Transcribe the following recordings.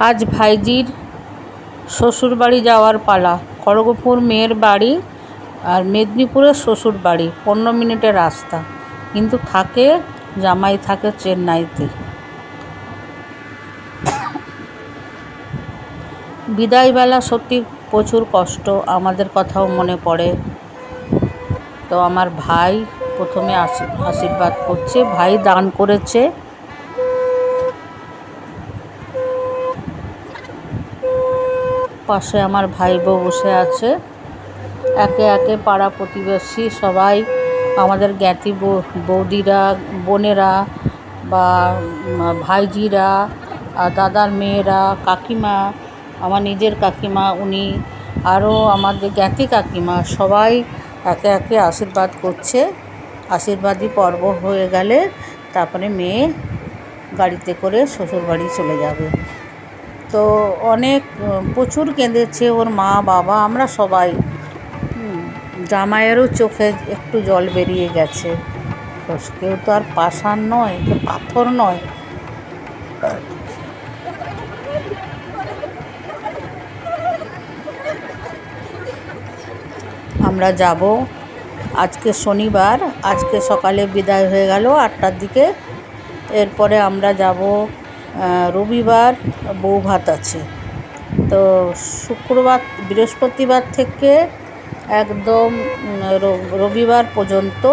আজ ভাইজির শ্বশুরবাড়ি যাওয়ার পালা। খড়গপুর মেয়ের বাড়ি আর মেদিনীপুরের শ্বশুর বাড়ি পনেরো মিনিটের রাস্তা। কিন্তু থাকে জামাই, থাকে চেন্নাইতে। বিদায়বেলা সত্যি প্রচুর কষ্ট, আমাদের কথাও মনে পড়ে। তো আমার ভাই প্রথমে আশী- আশীর্বাদ করছে, ভাই দান করেছে। পাশে আমার ভাই বউ বসে আছে। একে একে পাড়া প্রতিবেশী সবাই, আমাদের জ্ঞাতি বৌদিরা, বোনেরা বা ভাইজিরা দাদার মেয়েরা, কাকিমা, আমার নিজের কাকিমা, উনি, আরও আমাদের জ্ঞাতি কাকিমা, সবাই একে একে আশীর্বাদ করছে। আশীর্বাদী পর্ব হয়ে গেলে তারপরে মেয়ে গাড়িতে করে শ্বশুরবাড়ি চলে যাবে। তো অনেক, প্রচুর কেঁদেছে ওর মা, বাবা, আমরা সবাই। জামাইয়েরও চোখে একটু জল বেরিয়ে গেছে। কেউ তো আর পাষাণ নয় কেউ পাথর নয়। আমরা যাব। আজকে শনিবার, আজকে সকালে বিদায় হয়ে গেল আটটার দিকে। এরপরে আমরা যাব রবিবার বউ ভাত আছে। তো শুক্রবার বৃহস্পতিবার থেকে একদম রবিবার পর্যন্ত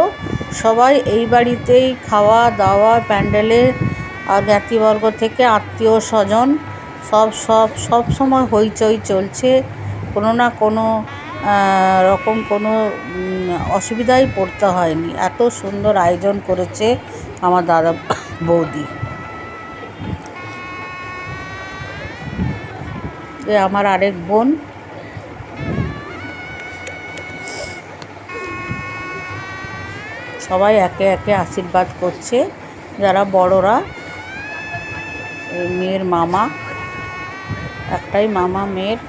সবাই এই বাড়িতেই খাওয়া দাওয়া প্যান্ডেলে আর জ্ঞাতিবর্গ থেকে আত্মীয় স্বজন সব সব সব সময় হইচই চলছে। কোনো না কোনো রকম কোনো উম, অসুবিধায় পড়তে হয়নি। এত সুন্দর আয়োজন করেছে আমার দাদা বৌদি। এ আমার আরেক বোন। সবাই একে একে আশীর্বাদ করছে। যারা বড়রা মেয়ের মামা, একটাই মামা মেয়ের।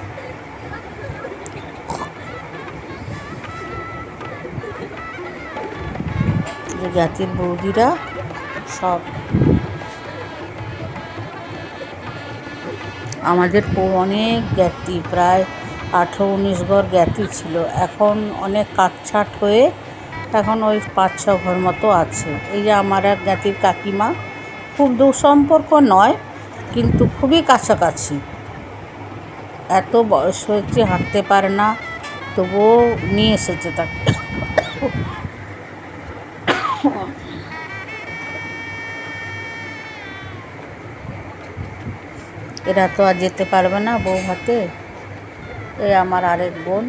জাতির বৌদিরা সব আমাদের অনেক জ্ঞাতি, প্রায় আঠেরো, উনিশ ঘর জ্ঞাতি ছিল। এখন অনেক কাটছাট হয়ে এখন ওই পাঁচ, ছ ঘর মতো আছে। এই যে আমার এক জ্ঞাতির কাকিমা, খুব দুঃসম্পর্ক নয়, কিন্তু খুবই কাছাকাছি। এত বয়স হয়েছে, হাঁটতে পারে না, তবুও নিয়ে এসেছে তাকে। এরা তো আর যেতে পারবে না বউ ভাতে এ আমার আরেক বোন।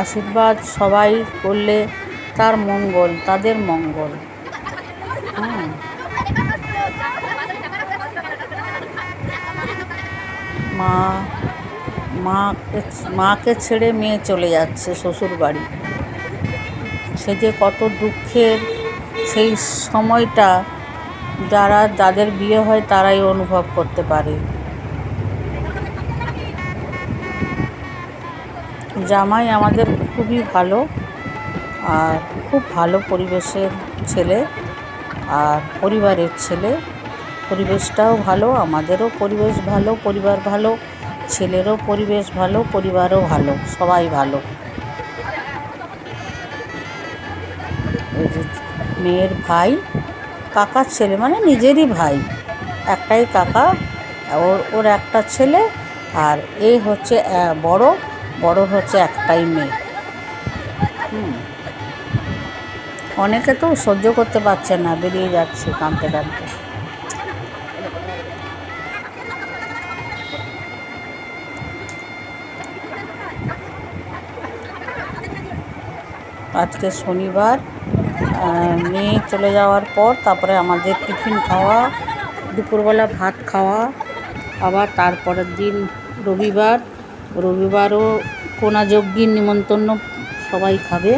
আশীর্বাদ সবাই করলে তার মঙ্গল, তাদের মঙ্গল। মা মাকে মাকে ছেড়ে মেয়ে চলে যাচ্ছে শ্বশুর বাড়ি সে যে কত দুঃখের সেই সময়টা যারা, যাদের বিয়ে হয় তারাই অনুভব করতে পারে। জামাই আমাদের খুবই ভালো আর খুব ভালো পরিবেশের ছেলে আর পরিবারের ছেলে। পরিবেশটাও ভালো, আমাদেরও পরিবেশ ভালো, পরিবার ভালো, ছেলেরও পরিবেশ ভালো, পরিবারও ভালো, সবাই ভালো। মেয়ের ভাই, কাকার ছেলে মানে নিজেরই ভাই। একটাই কাকা, ওর ওর একটা ছেলে, আর এ হচ্ছে বড় বড় হচ্ছে একটাই মেয়ে। অনেকে তো সহ্য করতে পারছে না, বেরিয়ে যাচ্ছে কাঁদতে কাঁদতে। আজকে শনিবার মেয়ে চলে যাওয়ার পর তারপরে আমাদের টিফিন খাওয়া, দুপুরবেলা ভাত খাওয়া, আবার তারপরের দিন রবিবার। রবিবারও কোনা যজ্ঞীর নিমন্ত্রণ সবাই খাবে।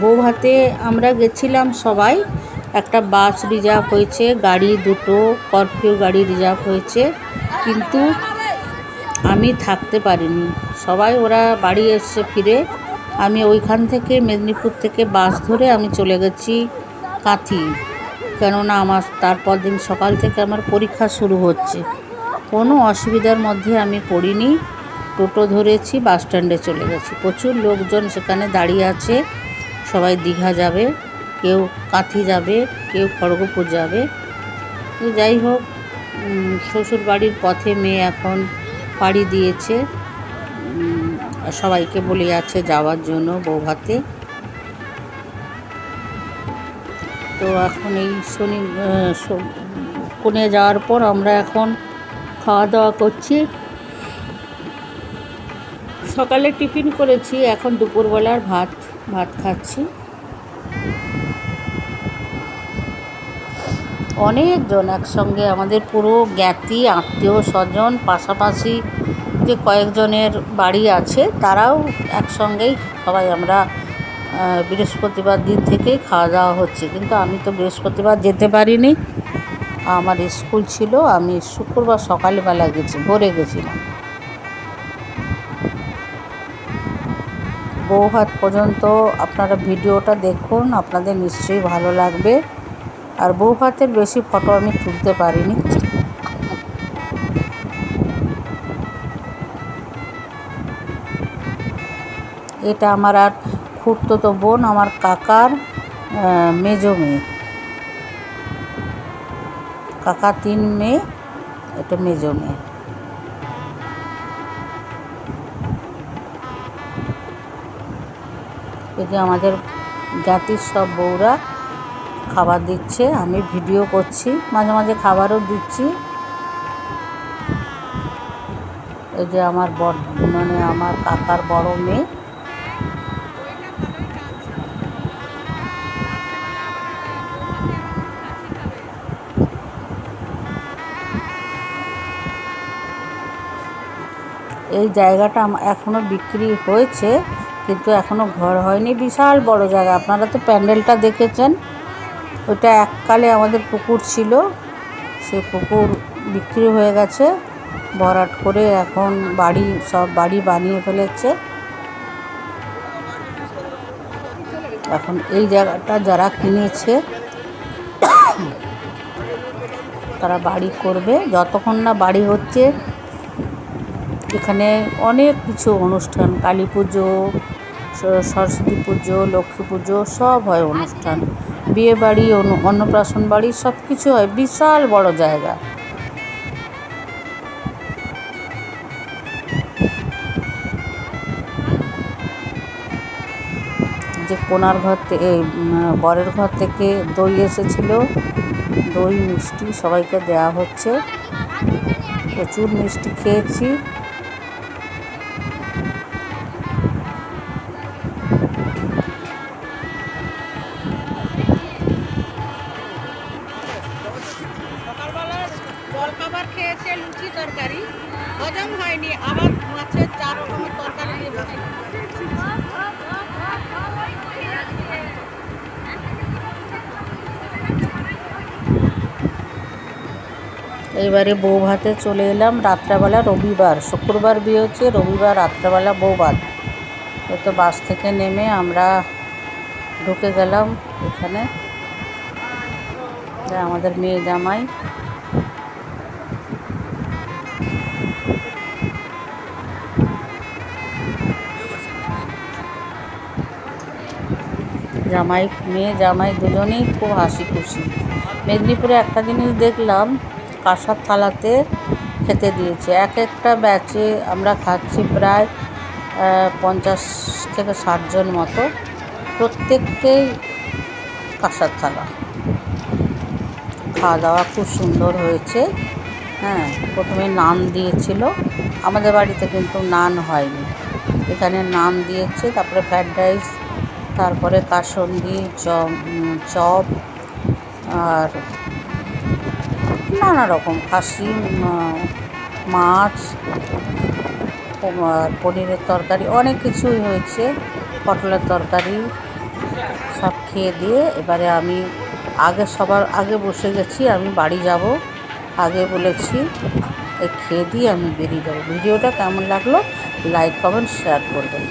বৌভাতে আমরা গেছিলাম সবাই। একটা বাস রিজার্ভ হয়েছে, গাড়ি দুটো স্করপিও গাড়ি রিজার্ভ হয়েছে। কিন্তু আমি থাকতে পারিনি। সবাই ওরা বাড়ি এসছে ফিরে। আমি ওইখান থেকে মেদিনীপুর থেকে বাস ধরে আমি চলে গেছি কাঁথি। কেননা আমার তারপর দিন সকাল থেকে আমার পরীক্ষা শুরু হচ্ছে। কোনো অসুবিধার মধ্যে আমি পড়িনি। টোটো ধরেছি বাস স্ট্যান্ডে চলে গেছি। প্রচুর লোকজন সেখানে দাঁড়িয়ে আছে। সবাই দীঘা যাবে, কেউ কাঁথি যাবে, কেউ খড়গপুর যাবে। তো যাই হোক শ্বশুর বাড়ির পথে মেয়ে এখন পাড়ি দিয়েছে। সবাইকে বলে যাচ্ছে যাওয়ার জন্য বৌভাতে। তো এখন এই শনি কোণে যাওয়ার পর আমরা এখন খাওয়া দাওয়া করছি। সকালে টিফিন করেছি, এখন দুপুরবেলার ভাত। ভাত খাচ্ছি। অনেকজন একসঙ্গে আমাদের পুরো জ্ঞাতি, আত্মীয় স্বজন, পাশাপাশি যে কয়েকজনের বাড়ি আছে, তারাও একসঙ্গেই সবাই আমরা বৃহস্পতিবার দিন থেকেই খাওয়া দাওয়া হচ্ছে। কিন্তু আমি তো বৃহস্পতিবার যেতে পারিনি। আমার স্কুল ছিল, আমি শুক্রবার সকালবেলা গেছি, ভোরে গেছিলাম। বৌভাত পর্যন্ত আপনারা ভিডিওটা দেখুন, আপনাদের নিশ্চয়ই ভালো লাগবে। আর বৌভাতের বেশি ফটো আমি তুলতে পারিনি। এটা আমার আর খুড়তো বোন, আমার কাকার মেজো মেয়ে। কাকা তিন মেয়ে, এটা মেজো মেয়ে। যে আমাদের জাতির সব বউরা খাবার দিচ্ছে, আমি ভিডিও করছি, মাঝে মাঝে খাবারও দিচ্ছি। এই যে আমার বড় মানে আমার কাকার বড় মেয়ে। এই জায়গাটা আম- এখনও বিক্রি হয়েছে। কিন্তু এখনও ঘর হয়নি। বিশাল বড় জায়গা। আপনারা তো প্যান্ডেলটা দেখেছেন। ওটা এককালে আমাদের পুকুর ছিল। সে পুকুর বিক্রি হয়ে গেছে। ভরাট করে এখন বাড়ি, সব বাড়ি বানিয়ে ফেলেছে। এখন এই জায়গাটা যারা কিনেছে, তারা বাড়ি করবে। যতক্ষণ না বাড়ি হচ্ছে, এখানে অনেক কিছু অনুষ্ঠান, কালী পুজো সরস্বতী পুজো, লক্ষ্মী পুজো সব হয় অনুষ্ঠান। বিয়ে বাড়ি অনু- অন্নপ্রাশন বাড়ি সব কিছু হয়। বিশাল বড় জায়গা। যে কোনার ঘর থেকে বরের ঘর থেকে দই এসেছিল। দই মিষ্টি সবাইকে দেওয়া হচ্ছে। প্রচুর মিষ্টি খেয়েছি। তরকারি। হজম হয়নি, আবার মাছের চার রকমের তরকারি দিয়ে এইবারে বউ ভাতে চলে এলাম রাত্রেবেলা রবিবার। শুক্রবার বিয়ে হচ্ছে রবিবার, রাত্রেবেলা বউ ভাত। তো বাস থেকে নেমে আমরা ঢুকে গেলাম এখানে। আমাদের মেয়ে জামাই। জামাই, মেয়ে, জামাই দুজনেই খুব হাসি খুশি। মেদিনীপুরে একটা জিনিস দেখলাম, কাঁসার থালাতে খেতে দিয়েছে। এক একটা ব্যাচে আমরা খাচ্ছি প্রায় পঞ্চাশ থেকে ষাটজন মতো। প্রত্যেককেই কাঁসার থালা। খাওয়া দাওয়া খুব সুন্দর হয়েছে। হ্যাঁ প্রথমে নান দিয়েছিল। আমাদের বাড়িতে কিন্তু নান হয়নি। এখানে নান দিয়েছে, তারপরে ফ্রায়েড রাইস তারপরে কাসন্দি চপ চপ আর নানা রকম খাসি মাছ পনিরের তরকারি, অনেক কিছুই হয়েছে। পটলের তরকারি সব খেয়ে দিয়ে এবারে আমি আগে সবার আগে বসে গেছি, আমি বাড়ি যাব। আগে বলেছি খেয়ে দিয়ে আমি বেরিয়ে যাব। ভিডিওটা কেমন লাগল, লাইক, কমেন্ট, শেয়ার করবেন।